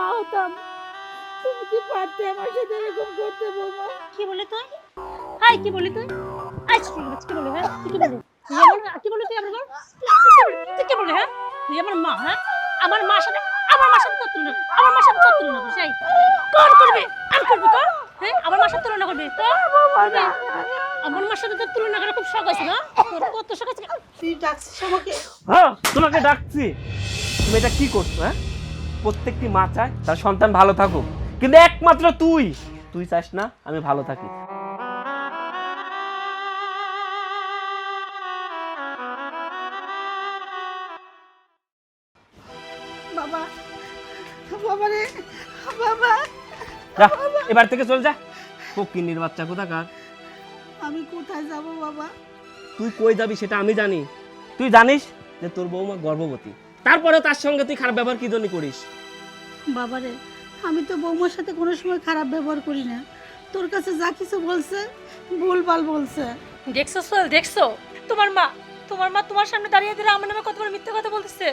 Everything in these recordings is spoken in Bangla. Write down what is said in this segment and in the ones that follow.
মা হতাম তুমি কি পারতে আমার সাথে এরকম করতে বৌমা? কি বলে তুই? হাই কি বলি তুই? আই কি বলি কি বলি হ্যাঁ? কি বলি তুই আমার কি বলি তুই আমার তুই কি বলি হ্যাঁ? তুই আমার মা হ্যাঁ? আমার মার সাথে আমার মার সাথে তোর তুলনা আমার মার সাথে তোর তুলনা করিস এই কোন করবি। আমি করবি কর হ্যাঁ? আমার মার সাথে তুলনা করবি। তো আমার মার সাথে তোর তুলনা করা খুব শখ আছে না? তোর কত শখ আছে তুই ডাকছিস আমাকে? হ্যাঁ তোমাকে ডাকছি। তুমি এটা কি করছ হ্যাঁ? প্রত্যেকটি মা চায় তার সন্তান ভালো থাকুক। কিন্তু একমাত্র তুই তুই চাস না আমি ভালো থাকি। বাবা বাবা রে বাবা। যা এবার থেকে চল যা। ফকিন্নির বাচ্চা কোথাকার? আমি কোথায় যাব বাবা? তুই কই যাবি সেটা আমি জানি। তুই জানিস যে তোর বৌমা গর্ভবতী। তারপরে তার সঙ্গে তুই খারাপ ব্যবহার কি জন্য করিস? বাবা রে আমি তো বৌমার সাথে কোনো সময় খারাপ ব্যবহার করি না। তোর কাছে যা কিছু বলছে ভুলভাল বলছে। দেখছ সোহেল দেখছ? তোমার মা তোমার মা তোমার সামনে দাঁড়িয়ে দিলে আমার নামে কত বড় মিথ্যে কথা বলতেছে?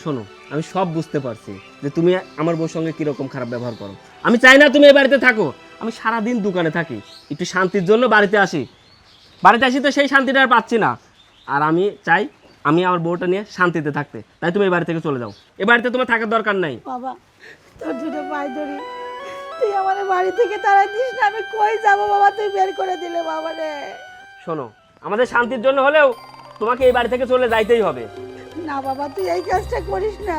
শোনো আমি সব বুঝতে পারছি যে তুমি আমার বউর সঙ্গে কীরকম খারাপ ব্যবহার করো। আমি চাই না তুমি এই বাড়িতে থাকো। আমি সারা দিন দোকানে থাকি একটু শান্তির জন্য বাড়িতে আসি। বাড়িতে আসি তো সেই শান্তিটা আর পাচ্ছি না। আর আমি চাই আমি আমার বউটা নিয়ে শান্তিতে থাকতে। তাই তুমি এই বাড়ি থেকে চলে যাও। এ বাড়িতে তোমার থাকার দরকার নাই। বাবা তোর দুটো পায়ে ধরি। তুই আমার বাড়ি থেকে তাড়াই দিস না আমি কই যাব বাবা? তুই বের করে দিলে বাবা রে। শোনো আমাদের শান্তির জন্য হলেও তোমাকে এই বাড়ি থেকে চলে যাইতেই হবে। না বাবা তুই এই কাজটা করিস না।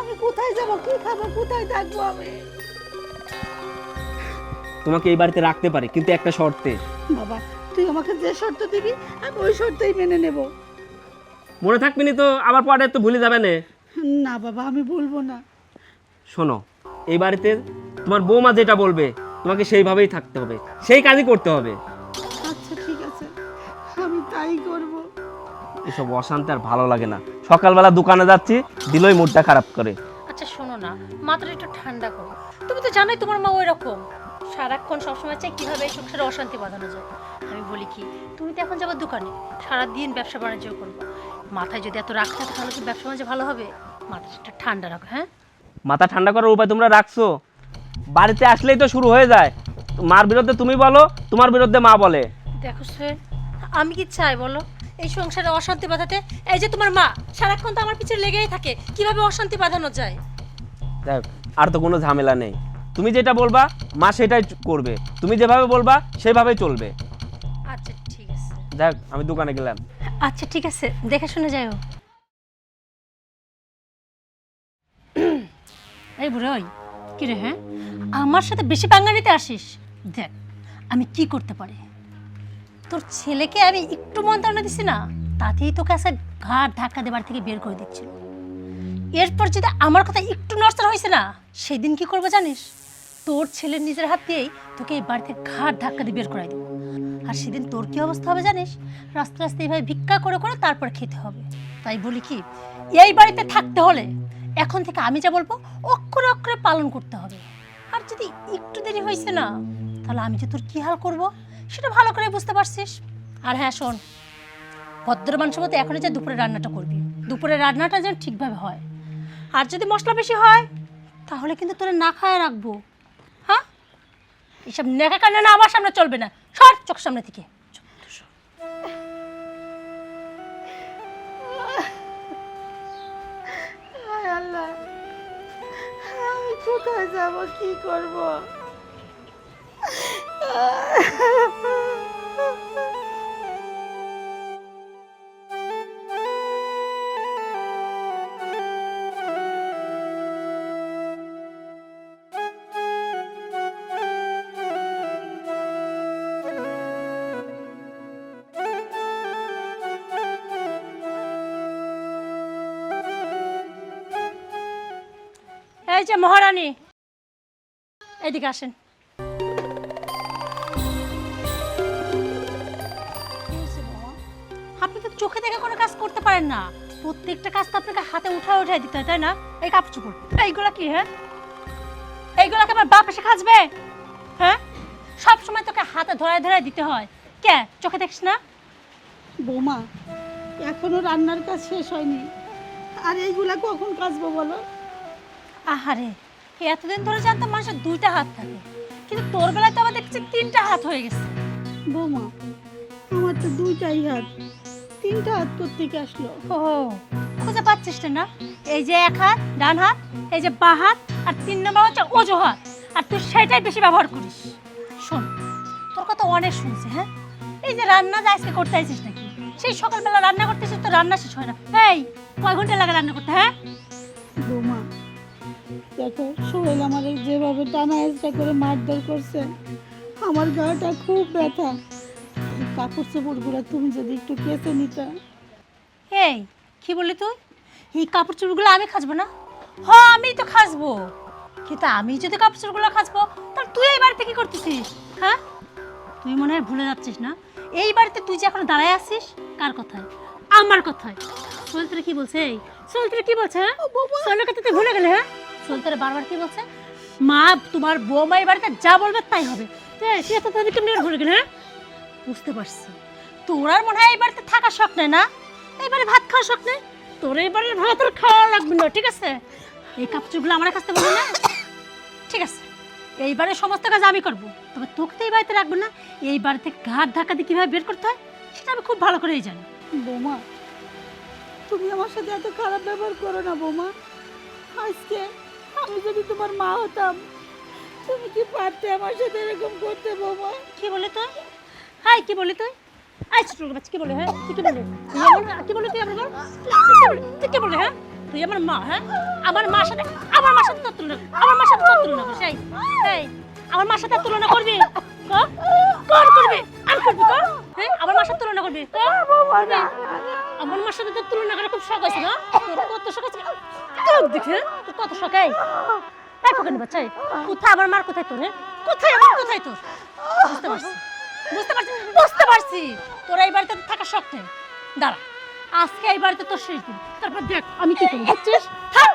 আমি কোথায় যাব? কি খাব? কোথায় থাকব আমি? তোমাকে এই বাড়িতে রাখতে পারি কিন্তু একটা শর্তে। বাবা তুই আমাকে যে শর্ত দিবি আমি ওই শর্তেই মেনে নেব। মনে থাকবি নি তো আবার পরে তো ভুলে যাবে না। না বাবা আমি বলব না। শোনো এই বাড়িতে তোমার বৌমা যেটা বলবে তোমাকে সেইভাবেই থাকতে হবে সেই কাজই করতে হবে। আচ্ছা ঠিক আছে আমি তাই করব। এসব অশান্তি আর ভালো লাগে না। সকালবেলা দোকানে যাচ্ছি দিলই মুডটা খারাপ করে। আচ্ছা শোনো না মাথাটা একটু ঠান্ডা করো। তুমি তো জানোই তোমার মা ওই রকম সারাক্ষণ সবসময় চাই কীভাবে এই সংসারে অশান্তি বাঁধানো যায়। আমি বলি কি তুমি তো এখন যাব দোকানে সারাদিন ব্যবসা বাণিজ্য করব। মাথায় যদি এত রাগ থাকে তাহলে কি ব্যবসা বাণিজ্য ভালো হবে? মাথাটা ঠান্ডা রাখো হ্যাঁ? মাথা ঠান্ডা করার উপায় তোমরা রাখছো? বাড়িতে আসলেই তো শুরু হয়ে যায়। মার বিরুদ্ধে তুমি বলো তোমার বিরুদ্ধে মা বলে। দেখো সোহেল আমি কি চাই বলো? এই সংসারে অশান্তি বাঁধাতে এই যে তোমার মা সারাক্ষণ তো আমার পিছনে লেগেই থাকে কীভাবে অশান্তি বাঁধানো যায়? দেখ আর তো কোনো ঝামেলা নেই। তুমি যেটা বলবা মা সেটাই করবে। তুমি যেভাবে বলবা সেভাবেই চলবে। আচ্ছা ঠিক আছে। দেখ আমি দোকানে গেলাম। আচ্ছা ঠিক আছে। দেখে শুনে যাও এই বুড়ো ওই, কি রে হ্যাঁ? আমার সাথে বেশি পাঙ্গা নিতে আসিস? দেখ, আমি কি করতে পারি? তোর ছেলেকে আমি একটু মন্ত্রণা দিছি না, তাতেই তোকে আসে ঘাট ধাক্কা দেবার থেকে বের করে দিচ্ছিল। এরপর যদি আমার কথা একটু নড়চড় হয়েছে না, সেদিন কি করব জানিস? তোর ছেলের নিজের হাত দিয়েই তোকে এই বাড়িতে ঘাট ধাক্কা দিয়ে বের করাই দেবো। আর সেদিন তোর কি অবস্থা হবে জানিস? রাস্তা রাস্তা এইভাবে ভিক্ষা করে করে তারপর খেতে হবে। তাই বলি কি, এই বাড়িতে থাকতে হলে এখন থেকে আমি যা বলব, অক্ষরে অক্ষরে পালন করতে হবে। আর যদি একটু দেরি হয়েছে না, তাহলে আমি যে তোর কী হাল করব, সেটা ভালো করে বুঝতে পারছিস। আর হ্যাঁ শোন, ভদ্র মানুষের মতো এখনই যে দুপুরে রান্নাটা করবি। দুপুরে রান্নাটা যেন ঠিকভাবে হয়। আর যদি মশলা বেশি হয়, তাহলে কিন্তু তোরে না খায় রাখব। এইসব নেখা কান্না না আমার সামনে চলবে না। সর চোখ সামনে থেকে। কোথায় যাব, কি করব? এই যে মহারানী। এদিকে আসেন। আপনি তো চোখে দেখে কোনো কাজ করতে পারেন না। প্রত্যেকটা কাজ তো আপনাকে হাতে উঠায় উঠায় দিতে হয়, তাই না? এই কাপড় এইগুলা কি হ্যাঁ? এইগুলাকে আমার বাপ এসে খাজবে? হ্যাঁ? সব সময় তোকে হাতে ধরায় ধরায় দিতে হয়। কে? চোখে দেখিস না? বৌমা, এখনও রান্নার কাজ শেষ হয়নি। আর এইগুলা কখন কাজবো বলো? আহারে এতদিন ধরে জানতাম মানুষের দুইটা হাত থাকে কিন্তু তোর বেলায় তো আমার দেখছি তিনটা হাত হয়ে গেছে। বৌমা আমার তো দুইটাই হাত তিনটা হাত তোর থেকে আসলো। ও খুঁজে পাচ্ছিস না না? এই যে এক হাত ডান হাত এই যে বা হাত আর তিন নম্বর হচ্ছে অজু হাত আর তুই সেটাই বেশি ব্যবহার করিস। শোন তোর কথা অনেক শুনছি হ্যাঁ? এই যে রান্না যা আজকে করতে আইছিস নাকি সেই সকালবেলা রান্না করতেছিস তো রান্না শেষ হয় না। এই কয় ঘণ্টা লাগে রান্না করতে হ্যাঁ? বৌমা দেখো সোহেল আমার যেভাবে টানা হেঁচড়া করে মারধর করছে আমার গাটা খুব ব্যথা। কাপড় চোপড়গুলো তুমি যদি একটু কেচে নিতে। এই কি বললি তুই? এই কাপড় চোপড়গুলো আমি খাসবো না? হ্যাঁ আমি তো খাসবো কিন্তু আমি যদি কাপড় চোপড়গুলো খাসবো তাহলে তুই এই বাড়িতে কি করতেছিস? হ্যাঁ? তুই মনে হয় ভুলে যাচ্ছিস না? এই বাড়িতে তুই যে এখন দাঁড়ায় আছিস কার কথায়? আমার কথায়। সোলতরে কি বলছে? এই সোলতরে কি বলছে হ্যাঁ? সোলের কথা তুই ভুলে গেলে হ্যাঁ? সোলতরে বারবার কি বলছে? মা, তোমার বৌমা এই বাড়িতে যা বলবে তাই হবে। সে তো কেমনি হ্যাঁ? বুঝতে পারছি। তোর আর মনে হয় এই বাড়িতে থাকার শখ নেই না? এবারে ভাত খাওয়ার শখ নেই? তোর এবারে ভাত আর খাওয়া লাগবে না, ঠিক আছে? এই কাপড়গুলো আমার কাছে বলবি না। ঠিক আছে এইবারে সমস্ত কাজ আমি করব। তবে তোকে তো এই বাড়িতে রাখব না। এই বাড়িতে ঘাট ধাক্কা দিয়ে কীভাবে বের করতে হয়, সেটা আমি খুব ভালো করেই জানি। বৌমা, তুমি আমার সাথে এত খারাপ ব্যবহার করো না বৌমা। আজকে আমি যদি তোমার মা হতাম, তুমি কি পারতে আমার সাথে এরকম করতে বৌমা? কি বলে তুই হাই, কি বলি তুই আই ছোট বাচ্চা, কি বলে হ্যাঁ? কি বলে? তুই আমার কি বলে তুই আমার তুই কি বলে হ্যাঁ? তুই আমার মা হ্যাঁ? আমার মার সাথে, আমার মার সাথে তুলনা আমার মার সাথে তুলনা করিস এই এই আমার মার সাথে তুলনা করবি? কর কর করবি? আর করবি কর হ্যাঁ? আমার মার সাথে তুলনা করবি? কর। আমার মার সাথে তুলনা করার খুব শখ আছে না তোর কত শখ আছে তোর দেখে কত শখাই এই? ফোকানি কোথায় আমার মার কোথায় তোর কোথায় আমার কোথায় তোর? বুঝতে পারছি বুঝতে পারছি বুঝতে পারছি। তোর এই বাড়িতে থাকার শখ নেই। দাঁড়া আজকে এই বাড়িতে তোর শেষ দিন। তারপর দেখ আমি কি করি বুঝছিস? থাক।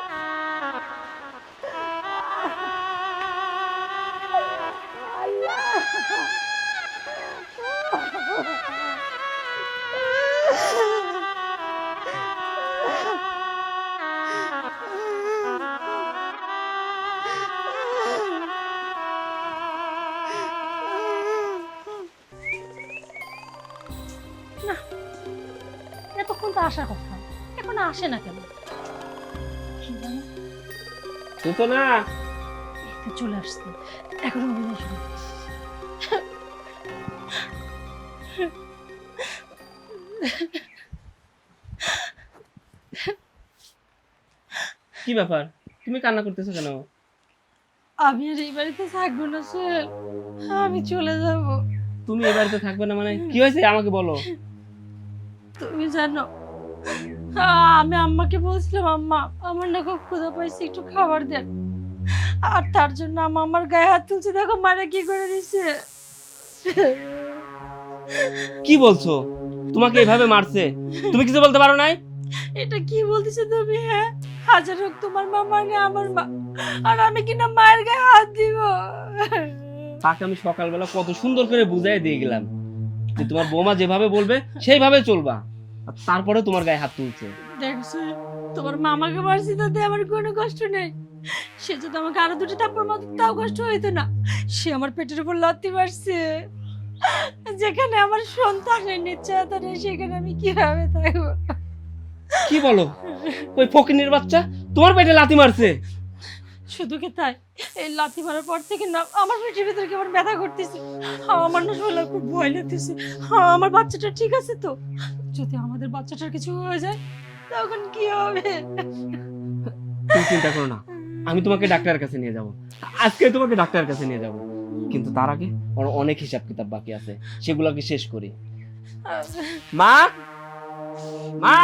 এতক্ষণ তো আসার কথা। এখন আসে না কেন? চলে আসছে। এখন অভিনয় শুরু কি ব্যাপার? তুমি কান্না করতেছো কেন? আমি আর এই বাড়িতে থাকব না আমি চলে যাব। তুমি এই বাড়িতে থাকবে না মানে? কি হয়েছে? আমাকে বলো। তুমি জানো আমি আম্মাকে বলছিলাম আম্মা আমার না খুব ক্ষুধা পাইছে একটু খাবার দেন। আর তার জন্য আম্মা আমার গায়ে হাত তুলছে দেখো মারা কি করে দিছে। কি বলছো? তোমাকে এভাবে মারছে? তুমি কিছু বলতে পারো নাই? এটা কি বলতেছো তুমি হ্যাঁ? হাজার হোক তোমার মা মানে আমার মা আর আমি কিনা মায়ের গায়ে হাত দিব? তাকে আমি সকালবেলা কত সুন্দর করে বুঝাই দিয়ে গেলাম। যে তোমার বৌমা যেভাবে বলবে সেইভাবে চলবা। তারপরে তোমার গায়ে হাত তুলছে। দেখছ তোমার মামাকে মারছি তাতে আমার কোনো কষ্ট নেই। সে যদি আমাকে আরও দুটো থাপ্পড় মারতো তাও কষ্ট হইতো না। সে আমার পেটের উপর লাত্তি মারছে। যেখানে আমার সন্তানের নিশ্চয়তা নেই সেখানে আমি কীভাবে থাকব? কি বলো? ওই ফকিনের বাচ্চা তোমার পেটে লাথি মারছে। শুধু কি তাই? এই লাথি মারার পর থেকে না, আমার পেটের ভিতরে কেমন ব্যথা করতেছে? আমার না শরীরে খুব ভয় লাগতেছে। আমার বাচ্চাটা ঠিক আছে তো? যদি আমাদের বাচ্চাটার কিছু হয়ে যায়, তখন কি হবে? তুমি চিন্তা করো না। আমি তোমাকে ডাক্তারের কাছে নিয়ে যাব। আজকে তোমাকে ডাক্তারের কাছে নিয়ে যাব। কিন্তু তার আগে অনেক হিসাব কিতাব বাকি আছে। সেগুলোকে শেষ করি। মা! মা!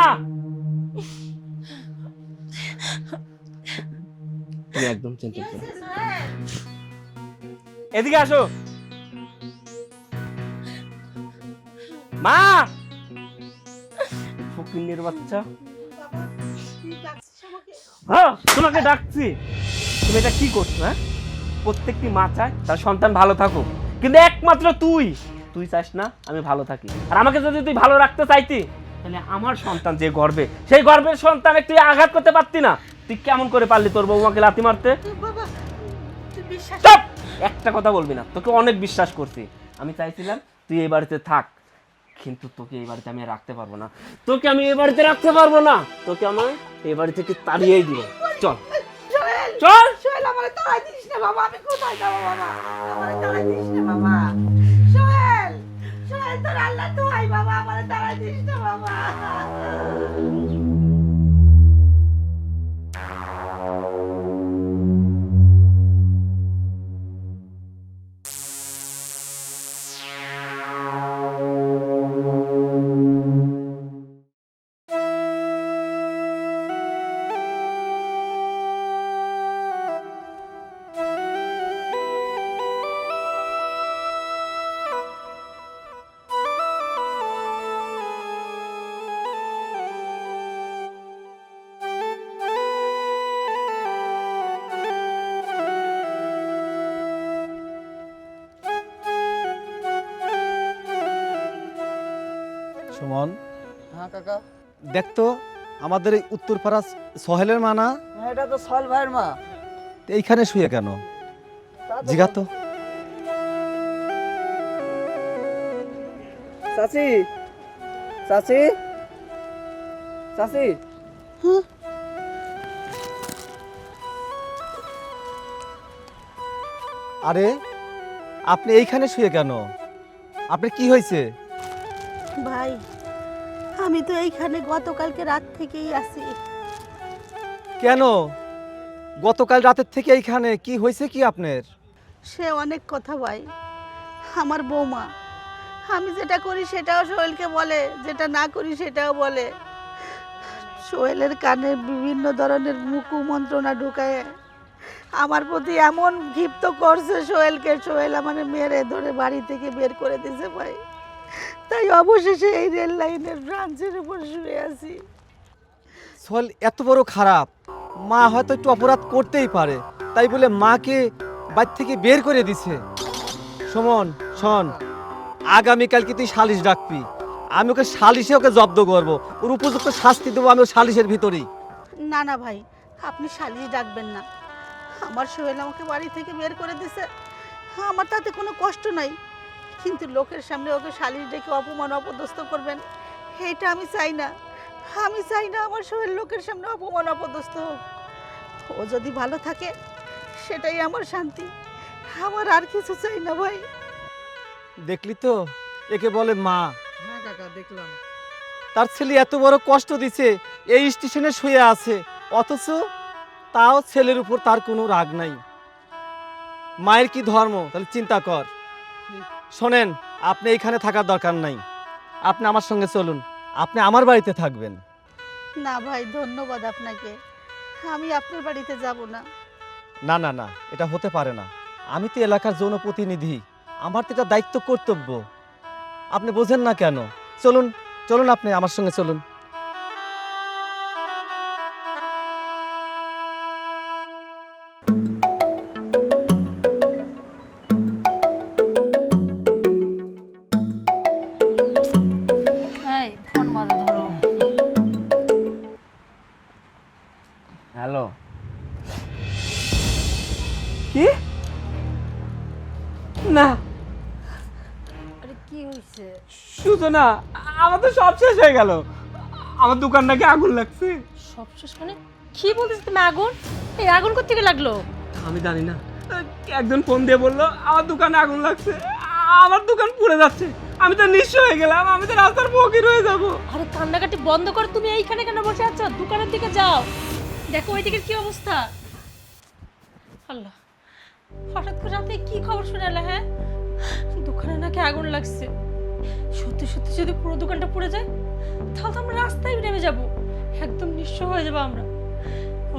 তুমি একদম চিন্তা করো এদিকে আসো। মা! ফকিন্নের বাচ্চা। হ্যাঁ তোমাকে ডাকছি। তুমি এটা কি করছ হ্যাঁ? প্রত্যেকটি মা চায় তার সন্তান ভালো থাকুক। কিন্তু একমাত্র তুই তুই চাস না আমি ভালো থাকি। আর আমাকে যদি তুই ভালো রাখতে চাইতি, তাহলে আমার সন্তান যে গর্বে, সেই গর্বের সন্তানে তুই আঘাত করতে পারতি না। তুই কেমন করে পারলি তোর বৌমাকে লাথি মারতে? চুপ! একটা কথা বলবি না তোকে অনেক বিশ্বাস করছি। আমি চাইছিলাম তুই এই বাড়িতে থাক কিন্তু তোকে এই বাড়িতে আমি আর রাখতে পারব না। তোকে আমি এই বাড়িতে রাখতে পারব না তোকে আমার এই বাড়ি থেকে তাড়িয়েই দিব। চল। সোহেল চল! সোহেল আমার তাড়াই দিস না বাবা আমি কোথায় যাব বাবা? আমার তাড়াই দিস না বাবা। সোহেল সোহেল তোর আল্লাহ তো আই বাবা আমার তাড়াই দিস না বাবা। সুমন। হ্যাঁ কাকা। দেখতো আমাদের এই উত্তরপাড়া সহেলের মা না? এটা তো সল ভাইয়ের মা। এইখানে শুয়ে কেন? জিগা তো। চাচি চাচি চাচি। আরে আপনি এইখানে শুয়ে কেন? আপনি কি হয়েছে? ভাই আমি তো এইখানে গতকালকে রাত থেকেই আছি। কেন? গতকাল রাতের থেকে এইখানে কি হয়েছে কি আপনার? সে অনেক কথা ভাই। আমার বৌমা আমি যেটা করি সেটাও সোহেলকে বলে যেটা না করি সেটাও বলে। সোহেলের কানে বিভিন্ন ধরনের মুকু মন্ত্রণা ঢুকায়। আমার প্রতি এমন ক্ষিপ্ত করছে সোহেলকে সোহেল আমার মেরে ধরে বাড়ি থেকে বের করে দিছে ভাই। তাই অবশেষে এই রেল লাইনের ব্রাঞ্চের উপর শুয়ে আছি। সোহেল এত বড় খারাপ। মা হয়তো একটু অপরাধ করতেই পারে। তাই বলে মাকে বাড়ি থেকে বের করে দিছে। সুমন শোন আগামীকালকে তুই সালিশ ডাকবি। আমি ওকে সালিশে ওকে জব্দ করব। ওর উপযুক্ত শাস্তি দেবো আমি ওর সালিশের ভিতরেই। না না ভাই আপনি সালিশ ডাকবেন না। আমার সোহেল আমাকে বাড়ি থেকে বের করে দিছে। আমার তাতে কোনো কষ্ট নাই। কিন্তু লোকের সামনে ওকে সালিশ ডেকে অপমান অপদস্থ করবেন এইটা আমি চাই না। আমি চাই না আমার সোহেল লোকের সামনে অপমান অপদস্থ হোক। ও যদি ভালো থাকে সেটাই আমার শান্তি। আমার আর কিছু চাই না ভাই। দেখলি তো? একে বলে মা। হ্যাঁ কাকা দেখলাম। তার ছেলে এত বড় কষ্ট দিছে এই স্টেশনে শুয়ে আছে। অথচ তাও ছেলের উপর তার কোনো রাগ নাই। মায়ের কি ধর্ম? তাহলে চিন্তা কর। শোনেন আপনি এখানে থাকার দরকার নাই। আপনি আমার সঙ্গে চলুন আপনি আমার বাড়িতে থাকবেন। না ভাই ধন্যবাদ আপনাকে। আমি আপনার বাড়িতে যাব না। না না না এটা হতে পারে না। আমি তো এলাকার জনপ্রতিনিধি আমার তো এটা দায়িত্ব কর্তব্য। আপনি বোঝেন না কেন। চলুন চলুন আপনি আমার সঙ্গে চলুন। শুধু না আমার তো সব শেষ হয়ে গেল। আমার দোকান নাকি আগুন লাগছে? সব শেষ মানে? কি বলতেছ তুমি আগুন? এই আগুন কোথেকে লাগল? আমি জানি না। একজন ফোন দিয়ে বলল আমার দোকানে আগুন লাগছে আমার দোকান পুড়ে যাচ্ছে। আমি তো নিঃস্ব হয়ে গেলাম আমি তো রাস্তার ফকির হয়ে যাব। আরে কান্নাকাটি বন্ধ কর তুমি এইখানে কেন বসে আছো? দোকানের দিকে যাও। দেখো ওই দিকের কি অবস্থা। আল্লাহ হঠাৎ করে রাতে কি খবর শোনালে হ্যাঁ? দোকানে নাকি আগুন লাগছে। সত্যি সত্যি যদি পুরো দোকানটা পড়ে যায়, তাহলে তো আমরা রাস্তায় নেমে যাব। একদম নিঃস্ব হয়ে যাব আমরা।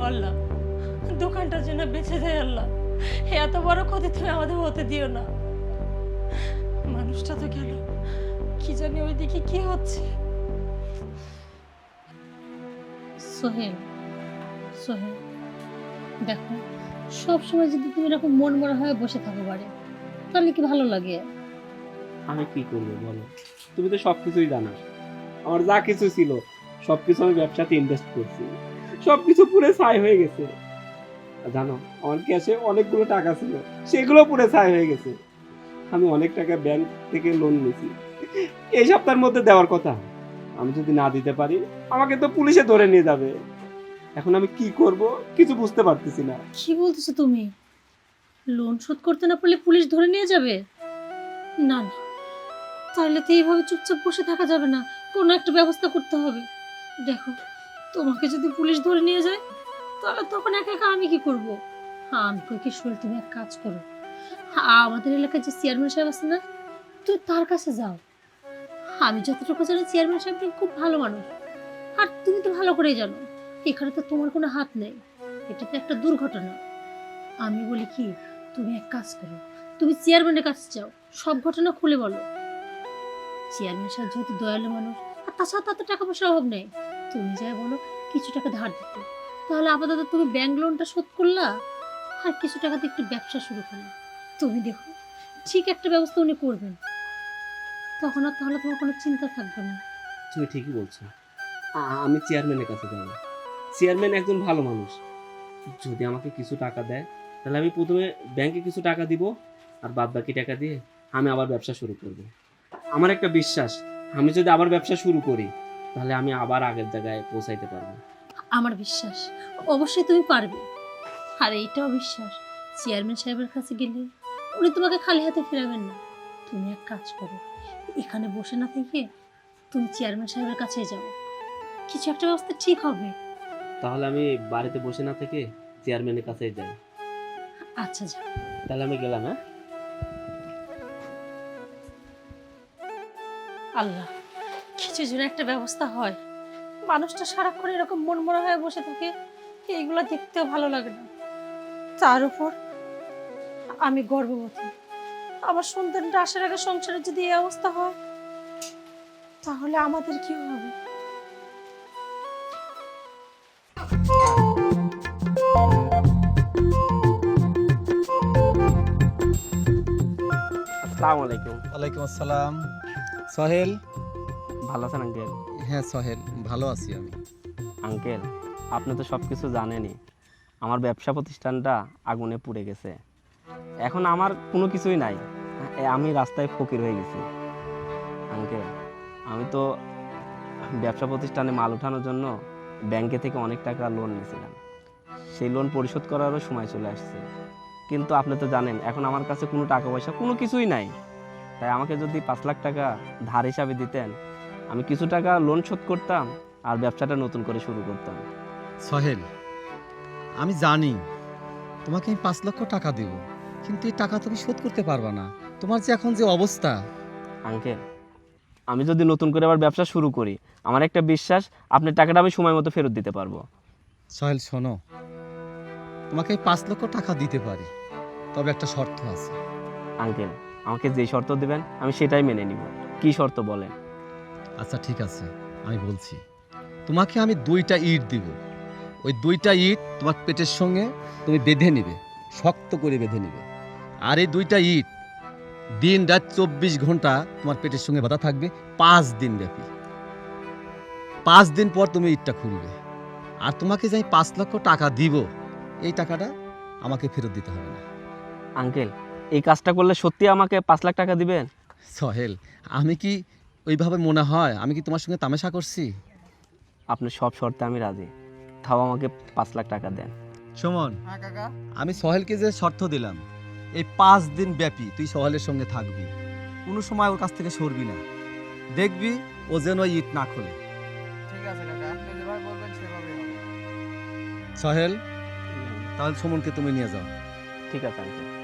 আল্লাহ, দোকানটা যেন বেঁচে যায় আল্লাহ। এত বড় ক্ষতি তুমি আমাদের হতে দিও না। মানুষটা তো গেল। কি জানি ওইদিকে কি হচ্ছে। সোহেল সোহেল, দেখো, সবসময় যদি তুমি এরকম মন মরা হয়ে বসে থাকো বাড়ি, তাহলে কি ভালো লাগে? আমি কি করব বলো? তুমি তো সব কিছুই জানো। আমার যা কিছু ছিল সব কিছু আমি ব্যবসাতে ইনভেস্ট করছি। সব কিছু পুরো ছাই হয়ে গেছে। জানো, আমার ক্যাশে অনেকগুলো টাকা ছিল, সেগুলো পুরো ছাই হয়ে গেছে। আমি অনেক টাকা ব্যাংক থেকে লোন নিয়েছি। এই সপ্তাহের মধ্যে দেওয়ার কথা। আমি যদি না দিতে পারি, আমাকে তো পুলিশে ধরে নিয়ে যাবে। এখন আমি কি করব, কিছু বুঝতে পারতেছি না। কি বলতেছো তুমি? লোন শোধ করতে না পারলে পুলিশ ধরে নিয়ে যাবে? না না। তাহলে তো এইভাবে চুপচাপ বসে থাকা যাবে না। কোনো একটা ব্যবস্থা করতে হবে। দেখো তোমাকে যদি পুলিশ ধরে নিয়ে যায় তাহলে তখন একা একা আমি কি করব? আমি কি শোল তুমি এক কাজ করো। হ্যাঁ, আমাদের এলাকায় যে চেয়ারম্যান সাহেব আছে না তুই তার কাছে যাও। আমি যতটুকু জানি চেয়ারম্যান সাহেব খুব ভালো মানুষ। আর তুমি তো ভালো করেই জানো এখানে তো তোমার কোনো হাত নেই। এটা তো একটা দুর্ঘটনা। আমি বলি কি তুমি এক কাজ করো। তুমি চেয়ারম্যানের কাছে যাও। সব ঘটনা খুলে বলো। চেয়ারম্যান যেহেতু দয়ালু মানুষ, আর তাছাড়া তাতে টাকা পয়সার অভাব নেই। তুমি যাই বলো, কিছু টাকা ধার দিতে। তাহলে আপাতত তুমি ব্যাংক লোনটা শোধ করলা, আর কিছু টাকাতে একটু ব্যবসা শুরু করলা। তুমি দেখো, ঠিক একটা ব্যবস্থা উনি করবেন। তখন আর তাহলে তোমার কোনো চিন্তা থাকবে না। তুমি ঠিকই বলছো। আমি চেয়ারম্যানের কাছে যাব। চেয়ারম্যান একজন ভালো মানুষ। যদি আমাকে কিছু টাকা দেয়, তাহলে আমি প্রথমে ব্যাংকে কিছু টাকা দিব, আর বাদ বাকি টাকা দিয়ে আমি আবার ব্যবসা শুরু করব। আমার একটা বিশ্বাস আমি যদি আবার ব্যবসা শুরু করি তাহলে আমি আবার আগের জায়গায় পৌঁছাইতে পারব। আমার বিশ্বাস অবশ্যই তুমি পারবে। আর এইটাও বিশ্বাস চেয়ারম্যান সাহেবের কাছে গেলে উনি তোমাকে খালি হাতে ফেরাবেন না। তুমি এক কাজ করো এখানে বসে না থেকে তুমি চেয়ারম্যান সাহেবের কাছে যাও। কিছু একটা ব্যবস্থা ঠিক হবে। তাহলে আমি বাড়িতে বসে না থেকে চেয়ারম্যানের কাছে যাই। আচ্ছা যাও। তাহলে আমি গেলাম হ্যাঁ? আল্লাহ কিছু যেন একটা ব্যবস্থা হয়। মানুষটা সারাক্ষণ এরকম মনমরা হয়ে বসে থাকে এইগুলো দেখতেও ভালো লাগে না। তার উপর আমি গর্ভবতী। আমার সন্তানটা আসার আগে সংসারে যদি এই অবস্থা হয় তাহলে আমাদের কি হবে? আসসালামু আলাইকুম। ওয়ালাইকুম আসসালাম। সহেল? ভালো আছেন আঙ্কেল হ্যাঁ সহেল ভালো আছি আমি। আঙ্কেল আপনি তো সব কিছু জানেনই। আমার ব্যবসা প্রতিষ্ঠানটা আগুনে পুড়ে গেছে। এখন আমার কোনো কিছুই নাই। আমি রাস্তায় ফকির হয়ে গেছি। আঙ্কেল আমি তো ব্যবসা প্রতিষ্ঠানে মাল ওঠানোর জন্য ব্যাংকে থেকে অনেক টাকা লোন নিয়েছিলাম। সেই লোন পরিশোধ করারও সময় চলে আসছে। কিন্তু আপনি তো জানেন এখন আমার কাছে কোনো টাকা পয়সা কোনো কিছুই নাই। তাই আমাকে যদি পাঁচ লাখ টাকা ধার হিসাবে দিতেন আমি কিছু টাকা লোন শোধ করতাম আর ব্যবসাটা নতুন করে শুরু করতাম। সহেল আমি জানি তোমাকে আমি পাঁচ লক্ষ টাকা দেব কিন্তু এই টাকা তুমি শোধ করতে পারবা না। তোমার যে এখন যে অবস্থা। আঙ্কেল আমি যদি নতুন করে আবার ব্যবসা শুরু করি আমার একটা বিশ্বাস আপনার টাকাটা আমি সময় মতো ফেরত দিতে পারব। সহেল শোনো তোমাকে পাঁচ লক্ষ টাকা দিতে পারি তবে একটা শর্ত আছে। আঙ্কেল আমাকে যেই শর্ত দেবেন আমি সেটাই মেনে নিব। কি শর্ত বলেন? আচ্ছা ঠিক আছে আমি বলছি। তোমাকে আমি দুইটা ইট দিব। ওই দুইটা ইট তোমার পেটের সঙ্গে তুমি বেঁধে নিবে শক্ত করে বেঁধে নিবে। আর এই দুইটা ইট দিন রাত চব্বিশ ঘণ্টা তোমার পেটের সঙ্গে বাঁধা থাকবে পাঁচ দিন ব্যাপী। পাঁচ দিন পর তুমি ইটটা খুলবে। আর তোমাকে যে আমি পাঁচ লক্ষ টাকা দিব এই টাকাটা আমাকে ফেরত দিতে হবে না। আঙ্কেল এই কাজটা করলে সত্যি আমাকে পাঁচ লাখ টাকা দিবেন সহেল আমি কি ওইভাবে মনে হয়? আমি কি তোমার সঙ্গে তামাশা করছি? আপনার সব শর্তে আমি রাজি। তাও আমাকে পাঁচ লাখ টাকা দেন। সুমন হ্যাঁ আমি সোহেলকে যে শর্ত দিলাম এই পাঁচ দিন ব্যাপী তুই সোহেলের সঙ্গে থাকবি। কোনো সময় ওর কাছ থেকে সরবি না। দেখবি ও যেন ওই ইট না খোলে। ঠিক আছে কাকা। আপনি যেভাবে বলবেন সেভাবেই হবে। সোহেল তাহলে সুমনকে তুমি নিয়ে যাও। ঠিক আছে আঙ্কেল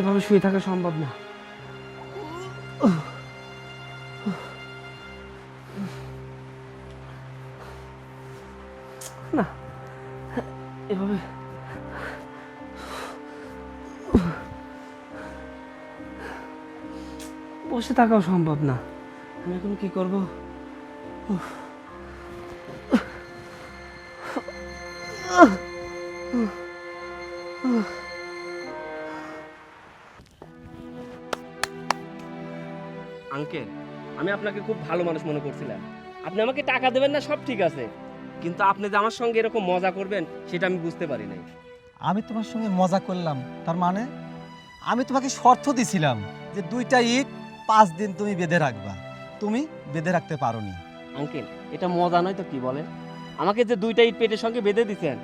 এভাবে শুয়ে থাকা সম্ভব না। না, এভাবে বসে থাকাও সম্ভব না। আমি এখন কি করব? আপনাকে খুব ভালো মানুষ মনে করছিলাম। আপনি আমাকে টাকা দেবেন না সব ঠিক আছে। কিন্তু আপনি যে আমার সঙ্গে এরকম মজা করবেন সেটা আমি বুঝতে পারি নাই। আমি তোমার সঙ্গে মজা করলাম। তার মানে? আমি তোমাকে শর্ত দিছিলাম যে দুইটা ইট পাঁচ দিন তুমি বেঁধে রাখবা। তুমি বেঁধে রাখতে পারোনি। আঙ্কেল এটা মজা নয় তো কি বলে আমাকে যে দুইটা ইট পেটের সঙ্গে বেঁধে দিছেন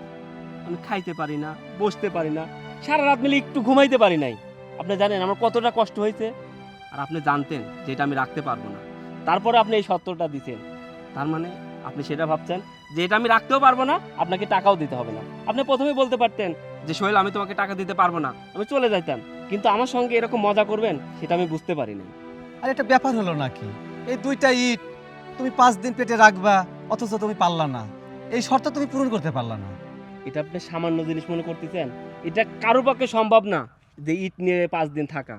আমি খাইতে পারি না বসতে পারি না সারা রাত মিলে একটু ঘুমাইতে পারি নাই। আপনি জানেন আমার কতটা কষ্ট হয়েছে। আর আপনি জানতেন যে এটা আমি রাখতে পারব না। তারপরে আপনি এই সত্যটা দিছেন। তার মানে আপনি সেটা ভাবছেন যে এটা আমি রাখতেও পারব না আপনাকে টাকাও দিতে হবে না। আপনি প্রথমেই বলতে পারতেন যে সোহেল আমি তোমাকে টাকা দিতে পারব না। আমি চলে যাইতাম। কিন্তু আমার সঙ্গে এরকম মজা করবেন সেটা আমি বুঝতে পারি নাই আর এটা ব্যাপার হলো নাকি? এই দুইটা ইট তুমি পাঁচ দিন পেটে রাখবা অথচ তুমি পারলা না। এই শর্ত তুমি পূরণ করতে পারলা না। এটা আপনি সামান্য জিনিস মনে করতেছেন? এটা কারও পক্ষে সম্ভব না যে ইট নিয়ে পাঁচ দিন থাকা।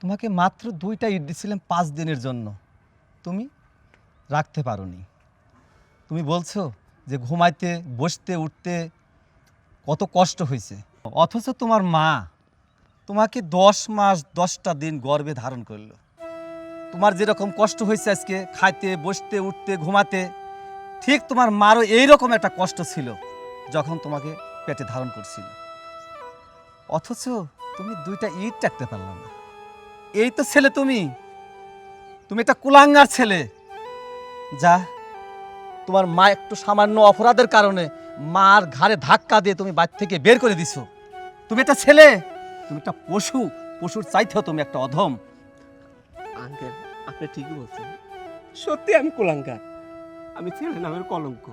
তোমাকে মাত্র দুইটা ইট দিছিলাম পাঁচ দিনের জন্য। তুমি রাখতে পারোনি। তুমি বলছো যে ঘুমাইতে, বসতে, উঠতে কত কষ্ট হয়েছে। অথচ তোমার মা তোমাকে দশ মাস, দশটা দিন গর্বে ধারণ করল। তোমার যেরকম কষ্ট হয়েছে আজকে, খাইতে, বসতে, উঠতে, ঘুমাতে, ঠিক তোমার মারও এইরকম একটা কষ্ট ছিল যখন তোমাকে পেটে ধারণ করছিল। অথচ তুমি দুইটা ইট রাখতে পারলাম না। এই তো ছেলে তুমি তুমি একটা কুলাঙ্গার ছেলে। যা তোমার মা একটু সামান্য অপরাধের কারণে মার ঘাড়ে ধাক্কা দিয়ে তুমি বাড়ি থেকে বের করে দিছো। তুমি একটা ছেলে তুমি একটা পশু পশুর চাইতেও তুমি একটা অধম। আঙ্কেল আপনি ঠিকই বলছেন। সত্যি আমি কুলাঙ্কার আমি ছেলে নামের কলঙ্ক।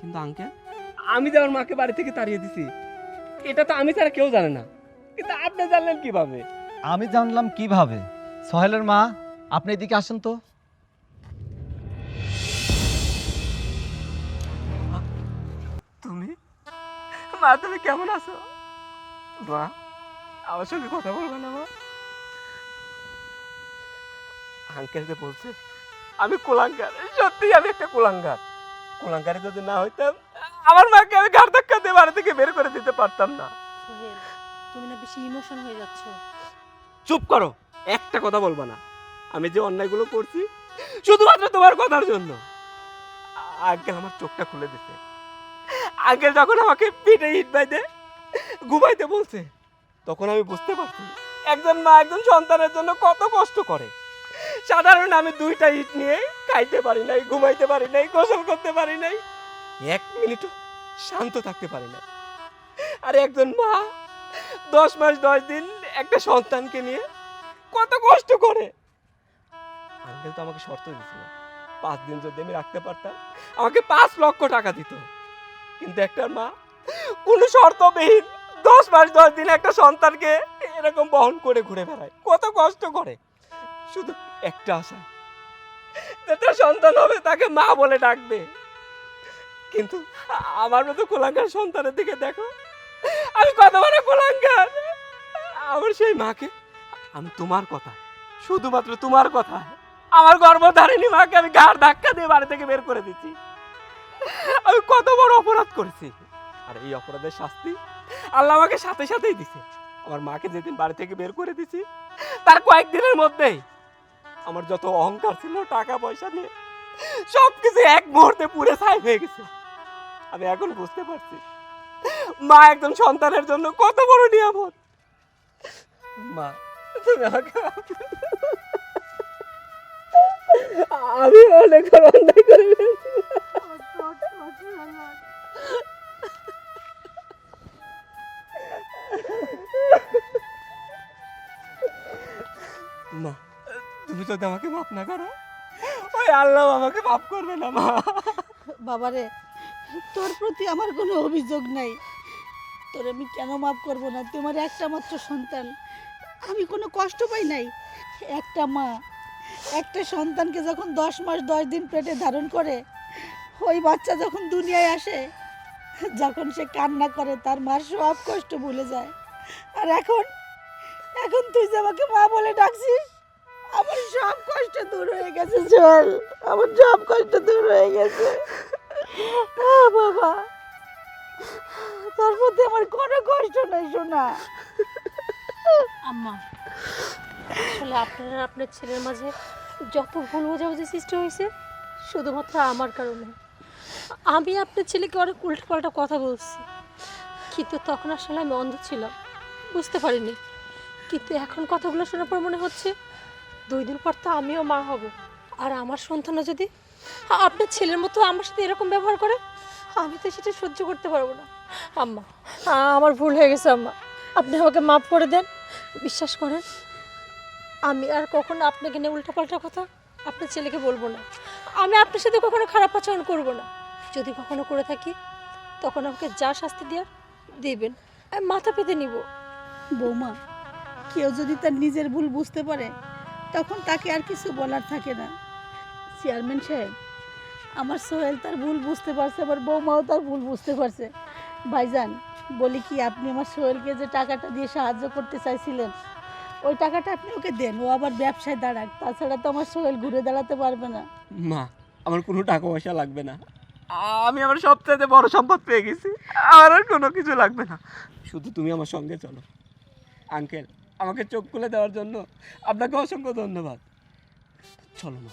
কিন্তু আঙ্কেল আমি যে আমার মাকে বাড়ি থেকে তাড়িয়ে দিছি এটা তো আমি ছাড়া কেউ জানে না। কিন্তু আপনি জানলেন কীভাবে? আমি জানলাম কীভাবে? সোহেলের মা আপনি এদিকে আসেন তো। তুমি? মা তুমি কেমন আছো? মা আমার সঙ্গে কথা বলবে না মা। আঙ্কেল যে বলছে আমি কুলাঙ্গার। সত্যি আমি একটা কুলাঙ্গার। কুলাঙ্গারে যদি না হইতাম আমার মাকে আমি ঘাড় ধাক্কা দিয়ে বাড়ি থেকে বের করে দিতে পারতাম না। তুমি না বেশি ইমোশন হয়ে যাচ্ছ। চুপ করো একটা কথা বলবা না। আমি যে অন্যায়গুলো করছি, শুধুমাত্র তোমার কথার জন্য। আঙ্কেল আমার চোখটা খুলে দিতে আঙ্কেল যখন আমাকে পিঠে ইট বাইদে ঘুমাইতে বলছে, তখন আমি বুঝতে পারছি, একজন মা একজন সন্তানের জন্য কত কষ্ট করে। সাধারণ আমি দুইটা ইট নিয়ে খাইতে পারি নাই, ঘুমাইতে পারি নাই, গোসল করতে পারি নাই, এক মিনিটও শান্ত থাকতে পারি না আর একজন মা দশ মাস দশ দিন একটা সন্তানকে নিয়ে কত কষ্ট করে। আঙ্কেল তো আমাকে শর্ত দিছিল পাঁচ দিন যদি আমি রাখতে পারতাম, আমাকে পাঁচ লক্ষ টাকা দিত। কিন্তু একটা মা, কোনো শর্তবিহীন দশ মাস, দশ দিন একটা সন্তানকে এরকম বহন করে ঘুরে বেড়ায়। কত কষ্ট করে। শুধু একটা আশা যেটা সন্তান হবে তাকে মা বলে ডাকবে। কিন্তু আমার মতো কোলাঙ্গার সন্তানের দিকে দেখো, আমি কত বড় কোলাঙ্গার। আমার সেই মাকে, আমি তোমার কথা, শুধুমাত্র তোমার কথা আমার গর্ভধারিণী মাকে আমি ঘাড় ধাক্কা দিয়ে বাড়ি থেকে বের করে দিচ্ছি আমি কত বড় অপরাধ করেছি। আর এই অপরাধের শাস্তি আল্লাহ আমাকে সাথে সাথেই দিছে। আমার মাকে যেদিন বাড়ি থেকে বের করে দিছি তার কয়েকদিনের মধ্যেই আমার যত অহংকার ছিল টাকা পয়সা নিয়ে সব কিছু এক মুহূর্তে পুড়ে ছাই হয়ে গেছে। আমি এখন বুঝতে পারছি, মা একজন সন্তানের জন্য কত বড় নিয়ামত। মা, তুমি আমাকে আমি অনেক অন্যায় করে মা তুমি যদি আমাকে মাফ না করো ওই আল্লাহ আমাকে মাফ করবে না মা। বাবারে তোর প্রতি আমার কোনো অভিযোগ নাই। তোর আমি কেন মাফ করব না? তোমার একটা মাত্র সন্তান। আমি কোনো কষ্ট পাই নাই। একটা মা একটা সন্তানকে যখন দশ মাস, দশ দিন পেটে ধারণ করে, ওই বাচ্চা যখন দুনিয়ায় আসে, যখন সে কান্না করে, তার মার সব কষ্ট ভুলে যায়। আর এখন এখন তুই যে আমাকে মা বলে ডাকছিস, আমার সব কষ্ট দূর হয়ে গেছে সোহেল আমার সব কষ্ট দূর হয়ে গেছে। বাবা। তার মধ্যে আমার কোনো কষ্ট নাই শোনা আম্মা। আসলে আপনার আপনার ছেলের মাঝে যত ভুল বোঝাবুঝি সৃষ্টি হয়েছে, শুধুমাত্র আমার কারণে। আমি আপনার ছেলেকে অনেক উল্টোপাল্টা কথা বলছি, কিন্তু তখন আসলে আমি অন্ধ ছিলাম, বুঝতে পারিনি। কিন্তু এখন কথাগুলো শোনার পর মনে হচ্ছে, দুই দিন পর তো আমিও মা হব। আর আমার সন্তানও যদি আপনার ছেলের মতো আমার সাথে এরকম ব্যবহার করে, আমি তো সেটা সহ্য করতে পারব না। আম্মা, আমার ভুল হয়ে গেছে, আম্মা। আপনি আমাকে মাফ করে দেন, বিশ্বাস করেন আমি আর কখনো আপনাকে নিয়ে উল্টোপাল্টা কথা আপনার ছেলেকে বলব না। আমি আপনার সাথে কখনো খারাপ আচরণ করব না। যদি কখনো করে থাকি, তখন আমাকে যা শাস্তি দেওয়ার দিবেন। আমি মাথা পেতে নিব। বৌমা, কেউ যদি তার নিজের ভুল বুঝতে পারে, তখন তাকে আর কিছু বলার থাকে না। চেয়ারম্যান সাহেব, আমার সোহেল তার ভুল বুঝতে পারছে, আবার বৌমাও তার ভুল বুঝতে পারছে। ভাইজান, বলি কি, আপনি আমার সোহেলকে যে টাকাটা দিয়ে সাহায্য করতে চাইছিলেন ওই টাকাটা আপনি ওকে দেন, ও আবার ব্যবসায় দাঁড়াক, তাছাড়া তো আমার সোহেল ঘুরে দাঁড়াতে পারবে না। মা, আমার কোনো টাকা পয়সা লাগবে না। আমি আমার সবচেয়ে বড় সম্পদ পেয়ে গেছি আর কোনো কিছু লাগবে না। শুধু তুমি আমার সঙ্গে চলো। আঙ্কেল, আমাকে চোখ খুলে দেওয়ার জন্য আপনাকে অসংখ্য ধন্যবাদ। চলো মা।